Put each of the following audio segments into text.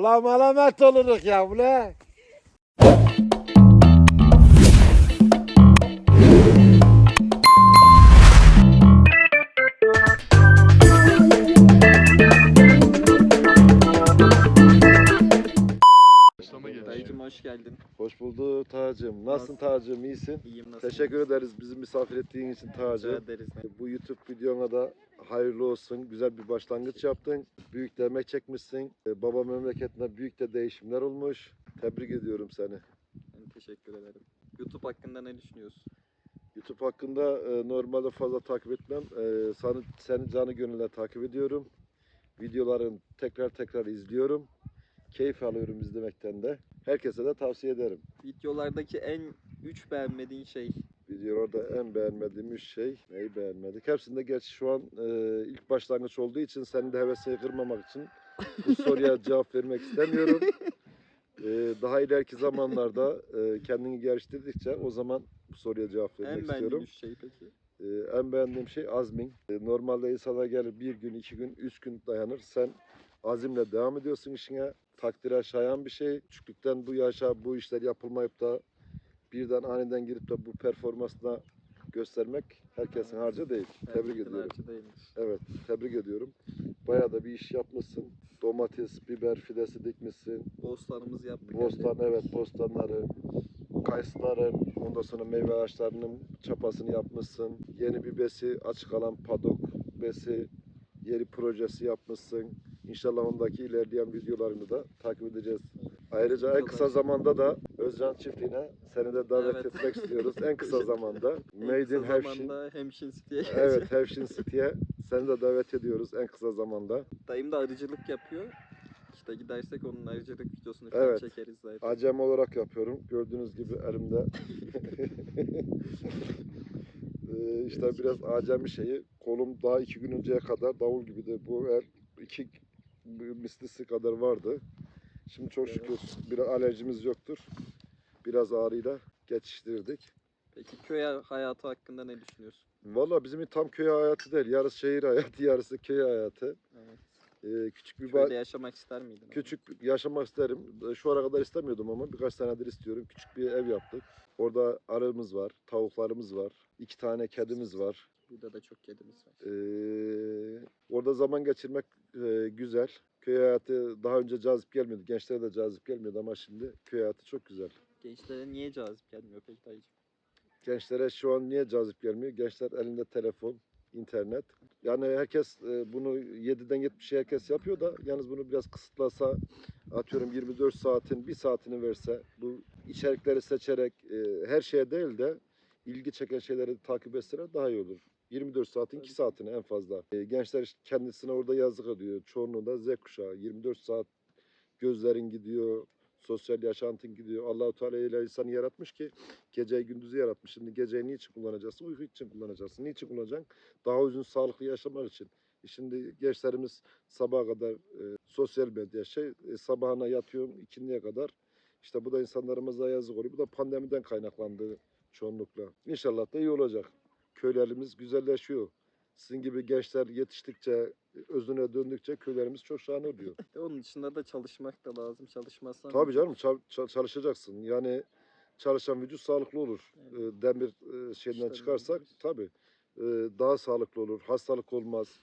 Ulan malamet oluruk ya bu Tacım. Nasılsın Nasılsın? Tacım? İyisin? İyiyim nasıl? Teşekkür ederiz bizi misafir ettiğin için Rica Tacım. ederiz. Bu YouTube videona da hayırlı olsun. Güzel bir başlangıç yaptın. Büyük de emek çekmişsin. Ee, Baba memleketinde büyük de değişimler olmuş. Tebrik ediyorum seni. Ben teşekkür ederim. YouTube hakkında ne düşünüyorsun? YouTube hakkında e, normalde fazla takip etmem. E, seni, seni canı gönülden takip ediyorum. Videoların tekrar tekrar izliyorum. Keyif alıyorum izlemekten de. Herkese de tavsiye ederim. Videolardaki en üç beğenmediğin şey. Videolarda en beğenmediğim üç şey neyi beğenmedik? Hepsinde gerçi şu an e, ilk başlangıç olduğu için senin de hevesini kırmamak için bu soruya cevap vermek istemiyorum. E, daha ileriki zamanlarda e, kendini geliştirdikçe o zaman bu soruya cevap vermek en beğendiğin istiyorum. şey peki? Ee, en beğendiğim şey azmin. Ee, normalde insana gelir bir gün, iki gün, üç gün dayanır. Sen azimle devam ediyorsun işine. Takdire şayan bir şey. Küçüklükten bu yaşa bu işler yapılmayıp da birden aniden girip de bu performansla göstermek herkesin harcı değil. Tebrik Herkesin ediyorum. Evet, tebrik ediyorum. Bayağı da bir iş yapmışsın. Domates, biber fidesi dikmişsin. Bostanımızı yaptık. Bostan evet bostanları, kayısıları, ondan sonra meyve ağaçlarının çapasını yapmışsın. Yeni bir besi, açık alan padok besi, yeri projesi yapmışsın. İnşallah ondaki ilerleyen videolarını da takip edeceğiz. Ayrıca en kısa zamanda da Özcan çiftliğine seni de davet Evet. etmek istiyoruz. En kısa zamanda. Made in zamanda Hemşin City'ye Evet, Hevşin City'ye seni de davet ediyoruz en kısa zamanda. Dayım da arıcılık yapıyor. İşte gidersek onun arıcılık videosunu falan Evet. çekeriz zaten. Acem olarak yapıyorum. Gördüğünüz gibi elimde. Ee, işte biraz acemi şeyi. Kolum daha iki gün önceye kadar davul gibiydi. Bu el iki mislisi kadar vardı. Şimdi çok şükür bir alerjimiz yoktur. Biraz ağrıyla geçiştirdik. Peki köy hayatı hakkında ne düşünüyorsun? Valla bizim tam köy hayatı değil. Yarısı şehir hayatı, yarısı köy hayatı. Evet. Ee, küçük bir Köyde yaşamak ister miydin? abi? Küçük yaşamak isterim. Şu ana kadar istemiyordum ama birkaç senedir istiyorum. Küçük bir ev yaptık. Orada arımız var, tavuklarımız var, iki tane kedimiz var. Burada da çok kedimiz var. Ee, orada zaman geçirmek e, güzel. Köy hayatı daha önce cazip gelmiyordu. Gençlere de cazip gelmiyordu ama şimdi köy hayatı çok güzel. Gençlere niye cazip gelmiyor peki dayıcım? Gençlere şu an niye cazip gelmiyor? Gençler elinde telefon, internet. Yani herkes e, bunu 7'den 70'e herkes yapıyor da yalnız bunu biraz kısıtlasa atıyorum 24 saatin bir saatini verse bu içerikleri seçerek e, her şeye değil de ilgi çeken şeyleri takip etseler daha iyi olur. 24 saatin 2 Tabii. saatini en fazla. E, gençler kendisine orada yazık ediyor. Çoğunluğu da Z kuşağı. 24 saat gözlerin gidiyor, sosyal yaşantın gidiyor. Allahu Teala öyle insanı yaratmış ki geceyi gündüzü yaratmış. Şimdi geceyi niçin kullanacaksın? Uyku için kullanacaksın. Niçin kullanacaksın? Daha uzun sağlıklı yaşamak için. E Şimdi gençlerimiz sabaha kadar e, sosyal medya şey e, sabahına yatıyorum ikindiye kadar. İşte bu da insanlarımıza yazık oluyor. Bu da pandemiden kaynaklandı çoğunlukla. İnşallah da iyi olacak. Köylerimiz güzelleşiyor. Sizin gibi gençler yetiştikçe, özüne döndükçe köylerimiz çok şahane oluyor. Onun dışında da çalışmak da lazım. Çalışmazsan Tabii canım çal- çalışacaksın. Yani çalışan vücut sağlıklı olur. Evet. Ee, Demir e, şeyinden İşte çıkarsak demir. tabii e, daha sağlıklı olur. Hastalık olmaz.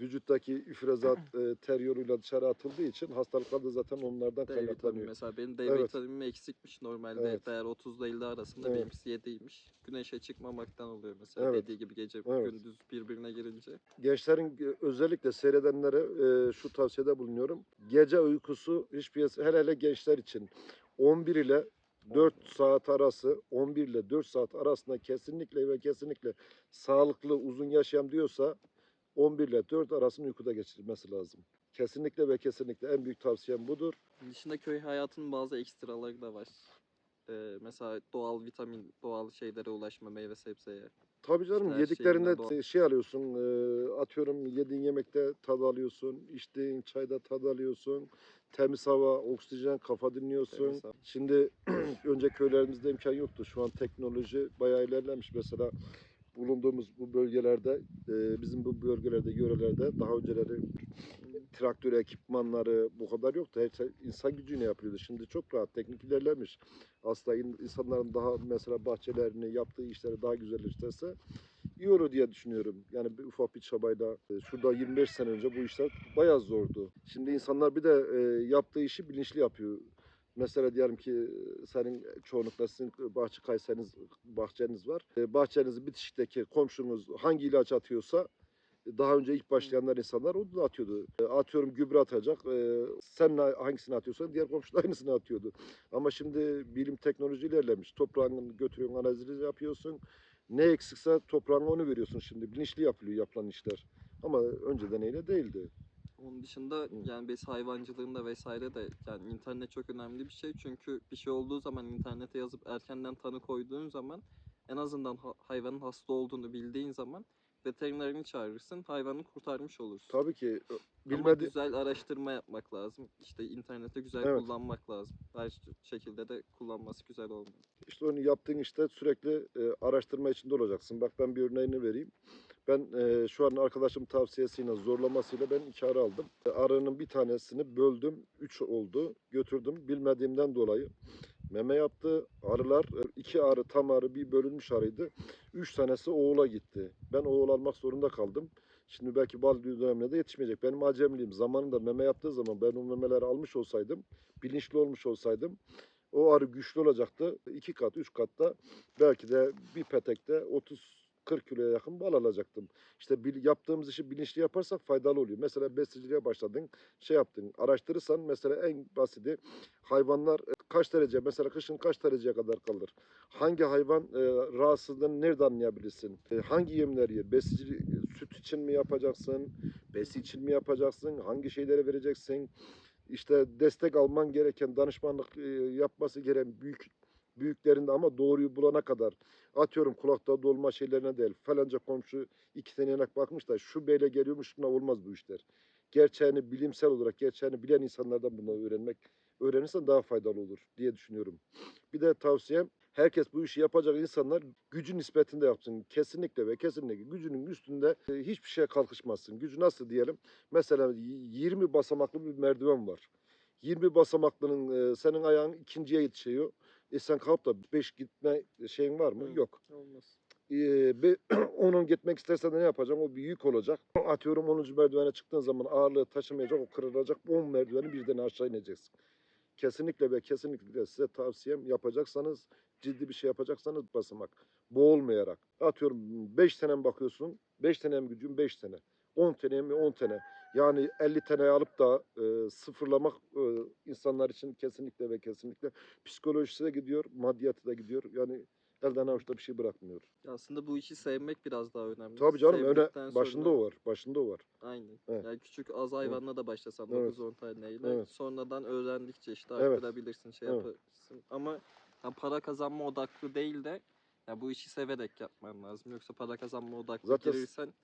Vücuttaki üfrazat e, ter yoluyla dışarı atıldığı için hastalıklar da zaten onlardan D kaynaklanıyor. mesela benim D Evet. eksikmiş normalde Evet. değer 30 ile 50 arasında Evet. benimkisi 7'ymiş. Güneşe çıkmamaktan oluyor mesela Evet. dediği gibi gece Evet. gündüz birbirine girince. Gençlerin e, özellikle seyredenlere e, şu tavsiyede bulunuyorum. Gece uykusu hiçbir hele hele gençler için 11 ile 4 saat arası 11 ile 4 saat arasında kesinlikle ve kesinlikle sağlıklı uzun yaşayam diyorsa 11 ile 4 arasını uykuda geçirmesi lazım. Kesinlikle ve kesinlikle en büyük tavsiyem budur. Dışında köy hayatının bazı ekstraları da var. Ee, mesela doğal vitamin, doğal şeylere ulaşma meyve sebzeye. Tabii canım İşte yediklerinde doğal. şey alıyorsun, e, atıyorum yediğin yemekte tad alıyorsun, içtiğin çayda tad alıyorsun, temiz hava, oksijen, kafa dinliyorsun. Şimdi önce köylerimizde imkan yoktu. Şu an teknoloji bayağı ilerlemiş. Mesela bulunduğumuz bu bölgelerde, e, bizim bu bölgelerde, yörelerde daha önceleri traktör ekipmanları bu kadar yoktu. Her şey insan gücüyle yapıyordu. Şimdi çok rahat teknik ilerlemiş. Aslında in- insanların daha mesela bahçelerini yaptığı işleri daha güzelleştirse iyi olur diye düşünüyorum. Yani bir ufak bir çabayla e, şurada 25 sene önce bu işler bayağı zordu. Şimdi insanlar bir de e, yaptığı işi bilinçli yapıyor. Mesela diyelim ki senin çoğunlukla sizin bahçe kayseniz bahçeniz var. Bahçenizin bitişikteki komşunuz hangi ilaç atıyorsa daha önce ilk başlayanlar insanlar onu da atıyordu. Atıyorum gübre atacak. Sen hangisini atıyorsan diğer komşu da aynısını atıyordu. Ama şimdi bilim teknoloji ilerlemiş. Toprağını götürüyorsun analizini yapıyorsun. Ne eksikse toprağına onu veriyorsun şimdi. Bilinçli yapılıyor yapılan işler. Ama önceden öyle değildi. Onun dışında yani bes hayvancılığında vesaire de yani internet çok önemli bir şey. Çünkü bir şey olduğu zaman internete yazıp erkenden tanı koyduğun zaman en azından ha- hayvanın hasta olduğunu bildiğin zaman veterinerini çağırırsın, hayvanı kurtarmış olursun. Tabii ki Ama bilmedi güzel araştırma yapmak lazım. İşte internete güzel Evet. kullanmak lazım. Her şekilde de kullanması güzel olmalı. İşte onu yaptığın işte sürekli e, araştırma içinde olacaksın. Bak ben bir örneğini vereyim. Ben e, şu an arkadaşım tavsiyesiyle, zorlamasıyla ben iki arı aldım. E, Arının bir tanesini böldüm, üç oldu. Götürdüm bilmediğimden dolayı. Meme yaptı. Arılar, e, iki arı tam arı bir bölünmüş arıydı. Üç tanesi oğula gitti. Ben oğul almak zorunda kaldım. Şimdi belki bal dönemine de yetişmeyecek. Benim acemliğim zamanında meme yaptığı zaman ben o memeleri almış olsaydım, bilinçli olmuş olsaydım o arı güçlü olacaktı. İki kat, üç katta belki de bir petekte 30-40 kiloya yakın bal alacaktım. İşte bil- yaptığımız işi bilinçli yaparsak faydalı oluyor. Mesela besiciliğe başladın, şey yaptın, araştırırsan mesela en basiti hayvanlar e, kaç derece, mesela kışın kaç dereceye kadar kalır? Hangi hayvan e, rahatsızlığını nerede anlayabilirsin? E, hangi yemler yer? Besici, süt için mi yapacaksın? Besi için mi yapacaksın? Hangi şeyleri vereceksin? işte destek alman gereken, danışmanlık e, yapması gereken büyük büyüklerinde ama doğruyu bulana kadar atıyorum kulakta dolma şeylerine değil. Falanca komşu iki yanak bakmış da şu beyle geliyormuş şuna olmaz bu işler. Gerçeğini bilimsel olarak gerçeğini bilen insanlardan bunu öğrenmek öğrenirsen daha faydalı olur diye düşünüyorum. Bir de tavsiyem herkes bu işi yapacak insanlar gücü nispetinde yapsın. Kesinlikle ve kesinlikle gücünün üstünde e, hiçbir şeye kalkışmasın. Gücü nasıl diyelim? Mesela 20 basamaklı bir merdiven var. 20 basamaklının e, senin ayağın ikinciye yetişiyor. E sen kalkıp da 5 gitme şeyin var mı? Hı. Yok. Olmaz. Ee, onun gitmek istersen de ne yapacaksın? O bir yük olacak. Atıyorum 10. merdivene çıktığın zaman ağırlığı taşımayacak, o kırılacak. 10 merdiveni birden aşağı ineceksin. Kesinlikle ve kesinlikle size tavsiyem yapacaksanız, ciddi bir şey yapacaksanız basamak. Boğulmayarak. Atıyorum 5 tane bakıyorsun, 5 tane mi gücün 5 tane. 10 tane mi 10 tane. Yani 50 tane alıp da e, sıfırlamak e, insanlar için kesinlikle ve kesinlikle psikolojisi de gidiyor, maddiyatı da gidiyor. Yani elden avuçta bir şey bırakmıyor. Ya Aslında bu işi sevmek biraz daha önemli. Tabii canım öne Sevdikten başında sonra- o var. Başında o var. Aynen. Evet. Yani küçük az hayvanla da başlasan Evet. 9-10 taneyle Evet. sonradan öğrendikçe işte Evet. arttırabilirsin, şey Evet. yaparsın. Ama ya para kazanma odaklı değil de ya bu işi severek yapman lazım. Yoksa para kazanma odaklı Zaten girirsen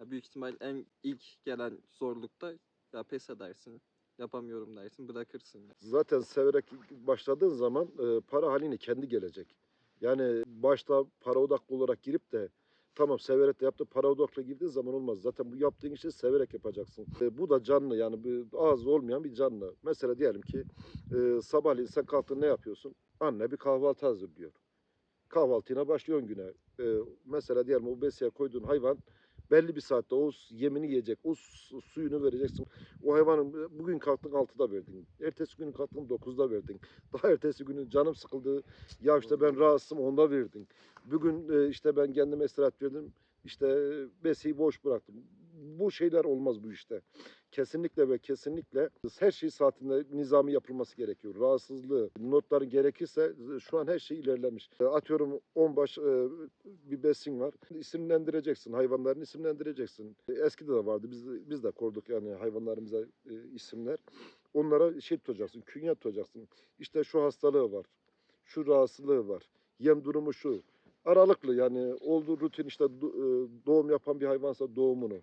ya büyük ihtimal en ilk gelen zorlukta ya pes edersin. Yapamıyorum dersin, bırakırsın. Zaten severek başladığın zaman e, para haline kendi gelecek. Yani başta para odaklı olarak girip de tamam severek de yaptı para odaklı girdiğin zaman olmaz. Zaten bu yaptığın işi severek yapacaksın. E, bu da canlı yani bir ağız olmayan bir canlı. Mesela diyelim ki e, sabahleyin sen kalktın ne yapıyorsun? Anne bir kahvaltı hazırlıyor. Kahvaltına başlıyorsun güne. E, mesela diyelim o besiye koyduğun hayvan belli bir saatte o yemini yiyecek, o su- suyunu vereceksin. O hayvanın e, bugün kalktın 6'da verdin. Ertesi gün kalktın 9'da verdin. Daha ertesi günü canım sıkıldı. Ya işte ben rahatsızım onda verdin. Bugün e, işte ben kendime istirahat verdim. İşte e, besiyi boş bıraktım. Bu şeyler olmaz bu işte. Kesinlikle ve kesinlikle her şey saatinde nizami yapılması gerekiyor. Rahatsızlığı, notları gerekirse e, şu an her şey ilerlemiş. E, Atıyorum 10 baş e, bir besin var. İsimlendireceksin, hayvanlarını isimlendireceksin. Eskide de vardı. Biz biz de korduk yani hayvanlarımıza isimler. Onlara şey tutacaksın, künye tutacaksın. İşte şu hastalığı var, şu rahatsızlığı var, yem durumu şu. Aralıklı yani olduğu rutin işte do- doğum yapan bir hayvansa doğumunu,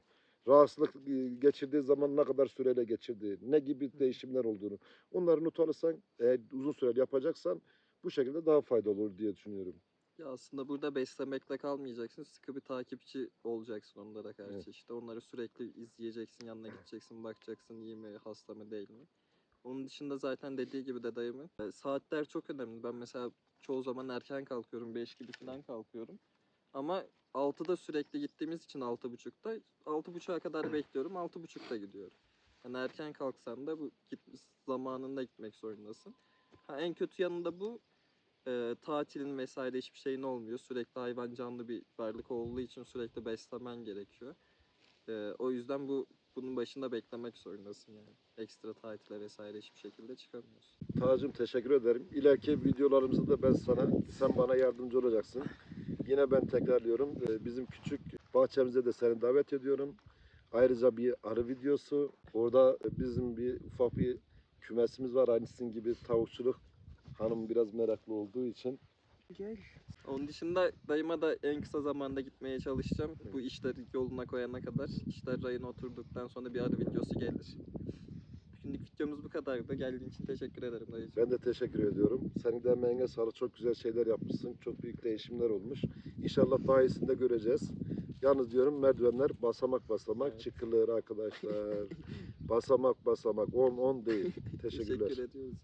rahatsızlık e, geçirdiği zaman ne kadar süreyle geçirdiği, ne gibi değişimler olduğunu. Onları not alırsan, eğer uzun süreli yapacaksan bu şekilde daha faydalı olur diye düşünüyorum. Ya aslında burada beslemekle kalmayacaksın. Sıkı bir takipçi olacaksın onlara karşı. Evet. İşte onları sürekli izleyeceksin, yanına gideceksin, bakacaksın iyi mi, hasta mı değil mi. Onun dışında zaten dediği gibi de dayımın e, saatler çok önemli. Ben mesela çoğu zaman erken kalkıyorum. 5 gibi falan kalkıyorum. Ama 6'da sürekli gittiğimiz için 6.30'da 6.30'a kadar bekliyorum. 6.30'da gidiyorum. Yani erken kalksan da bu git, zamanında gitmek zorundasın. Ha, en kötü yanında bu e, tatilin vesaire hiçbir şeyin olmuyor. Sürekli hayvan canlı bir varlık olduğu için sürekli beslemen gerekiyor. E, o yüzden bu bunun başında beklemek zorundasın yani. Ekstra tatile vesaire hiçbir şekilde çıkamıyorsun. Tacım teşekkür ederim. İleriki videolarımızda da ben sana, sen bana yardımcı olacaksın. Yine ben tekrarlıyorum. Ee, Bizim küçük bahçemize de seni davet ediyorum. Ayrıca bir arı videosu. Orada bizim bir ufak bir kümesimiz var. Aynı sizin gibi tavukçuluk. Hanım biraz meraklı olduğu için. Gel. Onun dışında dayıma da en kısa zamanda gitmeye çalışacağım. Bu işleri yoluna koyana kadar. İşler rayına oturduktan sonra bir arı videosu gelir. Şimdilik videomuz bu kadardı. Geldiğin için teşekkür ederim dayıcığım. Ben de teşekkür ediyorum. Senin de emeğine sağlık. Çok güzel şeyler yapmışsın. Çok büyük değişimler olmuş. İnşallah daha iyisini de göreceğiz. Yalnız diyorum merdivenler basamak basamak Evet. çıkılır arkadaşlar. basamak basamak 10 10 değil. Teşekkürler. Teşekkür ediyoruz.